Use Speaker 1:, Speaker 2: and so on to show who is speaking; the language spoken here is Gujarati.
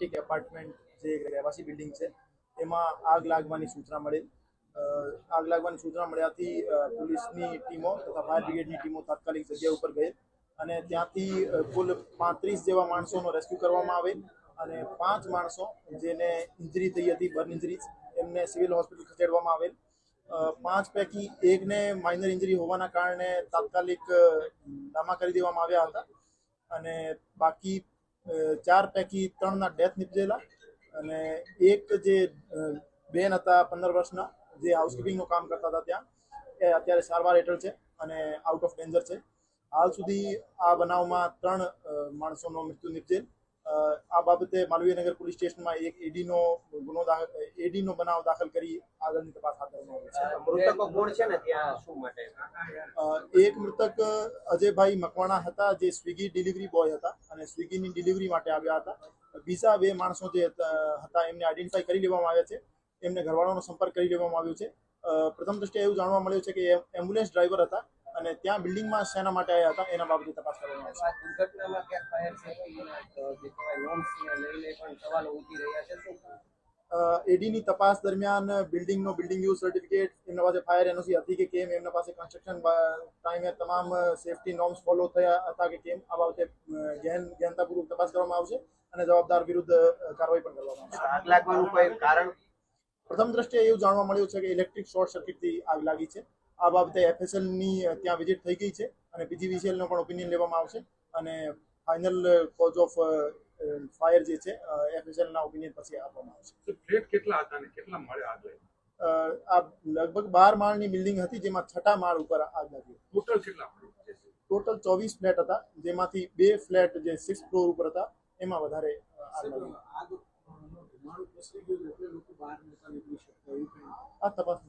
Speaker 1: એક એપાર્ટમેન્ટ જે રહેવાસી બિલ્ડિંગ છે, એમાં આગ લાગવાની સૂચના મળેલ આગ લાગવાની સૂચના મળ્યાથી પોલીસની ટીમો તથા ફાયર બ્રિગેડની ટીમો તાત્કાલિક જગ્યા ઉપર ગઈ અને ત્યાંથી કુલ પાંત્રીસ જેવા માણસોનો રેસ્ક્યુ કરવામાં આવે અને પાંચ માણસો જેને ઇન્જરી થઈ હતી, બર્ન ઇન્જરીઝ, એમને સિવિલ હોસ્પિટલ ખસેડવામાં આવેલ. પાંચ પૈકી એકને માઇનર ઇન્જરી હોવાના કારણે તાત્કાલિક નામા કરી દેવામાં આવ્યા હતા અને બાકી ચાર પૈકી ત્રણના ડેથ નીપજેલા અને એક જે બેન હતા પંદર વર્ષના, જે હાઉસકીપિંગનું કામ કરતા હતા ત્યાં, એ અત્યારે સારવાર હેઠળ છે અને આઉટ ઓફ ડેન્જર છે. હાલ સુધી આ બનાવમાં ત્રણ માણસોનો મૃત્યુ નીપજેલ આ બાબતે માલવીયનગર પોલીસ સ્ટેશનમાં એક એડીનો ગુનો દાખલ એડીનો બનાવ દાખલ કરી આગળની તપાસ હાથ ધરવામાં આવી છે.
Speaker 2: મૃતકો કોણ છે ને ત્યાં શું માટે?
Speaker 1: અ, એક મૃતક અજયભાઈ મકવાણા હતા જે સ્વિગી ડિલિવરી બોય હતા અને સ્વિગીની ડિલિવરી માટે આવ્યા હતા. બીજા બે માણસો જે હતા એમને આઈડેન્ટિફાઈ કરી લેવામાં આવ્યા છે. એમને ઘરવાળાનો સંપર્ક કરી લેવામાં આવ્યો છે. પ્રથમ દ્રષ્ટિએ એવું જાણવા મળ્યું છે કે એ એમ્બ્યુલન્સ ડ્રાઈવર હતા અને ત્યાં બિલ્ડિંગમાં શેના માટે આવ્યા હતા એના બાબતે તપાસ કરવામાં આવશે
Speaker 2: જે કહેવાય નોર્મ્સને લઈને પણ સવાલો ઉઠી રહ્યા છે. શું
Speaker 1: એડીની તપાસ દરમિયાન બિલ્ડિંગનો બિલ્ડિંગ યુઝ સર્ટિફિકેટ એમના પાસે ફાયર એનઓસી હતી કે કેમ એમના પાસે કન્સ્ટ્રક્શન ટાઈમે તમામ સેફટી નોર્મ્સ ફોલો થયા હતા કે કેમ આ બાબતે ગહેન ગહેનતાપૂર્વક તપાસ કરવામાં આવશે અને જવાબદાર વિરુદ્ધ કાર્યવાહી પણ કરવામાં આવશે.
Speaker 2: આગ લાગવાનું કોઈ કારણ?
Speaker 1: પ્રથમ દ્રષ્ટિએ એવું જાણવા મળ્યું છે કે ઇલેક્ટ્રિક શોર્ટ સર્કિટથી આગ લાગી છે. આ બાબતે એફએસએલની ત્યાં વિઝિટ થઈ ગઈ છે અને પીજીવીસીએલનો પણ ઓપિનિયન લેવામાં આવશે અને ફાઇનલ કોઝ ઓફ ફાયર જે છે એફએસએલ ના ઓપિનિયન પછી આપવામાં આવશે
Speaker 3: ફ્લેટ કેટલા હતા અને કેટલા માળે આગ લાગી?
Speaker 1: આ લગભગ બાર માળની બિલ્ડિંગ હતી જેમાં છઠ્ઠા માળ ઉપર આગ લાગી
Speaker 3: ટોટલ કેટલા
Speaker 1: ટોટલ ચોવીસ ફ્લેટ હતા જેમાંથી બે ફ્લેટ જે સિક્સ ફ્લોર ઉપર હતા એમાં વધારે આગ લાગી. આ તપાસ